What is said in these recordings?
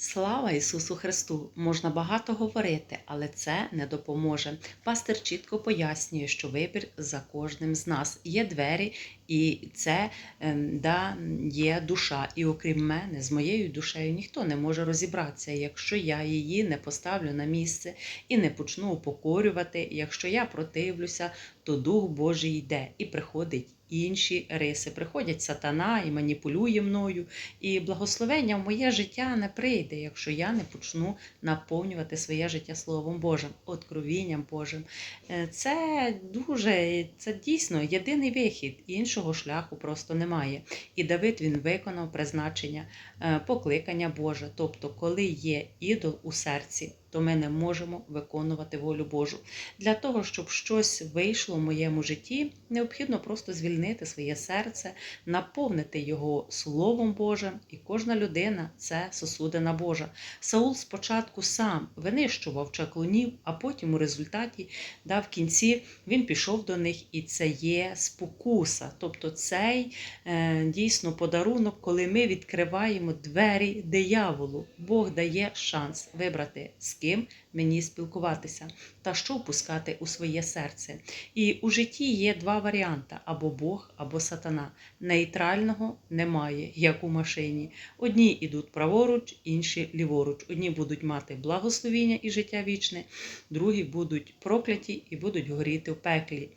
Слава Ісусу Христу! Можна багато говорити, але це не допоможе. Пастир чітко пояснює, що вибір за кожним з нас. Є двері, і це ем, да, є душа. І окрім мене, з моєю душею ніхто не може розібратися, якщо я її не поставлю на місце і не почну упокорювати. Якщо я противлюся, то Дух Божий йде і приходить. Інші риси приходять сатана і маніпулює мною, і благословення в моє життя не прийде, якщо я не почну наповнювати своє життя Словом Божим, откровінням Божим. Е, Це дуже, це дійсно єдиний вихід, іншого шляху просто немає. І Давид він виконав призначення, е, покликання Боже. Тобто, коли є ідол у серці, то ми не можемо виконувати волю Божу. Для того, щоб щось вийшло в моєму житті, необхідно просто звільнити своє серце, наповнити його Словом Божим, і кожна людина це сосудина Божа. Саул спочатку сам винищував чаклунів, а потім у результаті да, в кінці він пішов до них, і це є спокуса. Тобто цей е, дійсно подарунок, коли ми відкриваємо двері дияволу. Бог дає шанс вибрати, ким мені спілкуватися та що впускати у своє серце. І у житті є два варіанти: або Бог, або сатана. Нейтрального немає, як у машині. Одні йдуть праворуч, інші ліворуч. Одні будуть мати благословіння і життя вічне, другі будуть прокляті і будуть горіти в пеклі.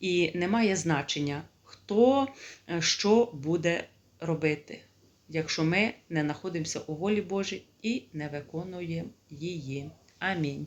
І немає значення, хто е, що буде робити, якщо ми не знаходимося у волі Божій і не виконуємо її. Амінь.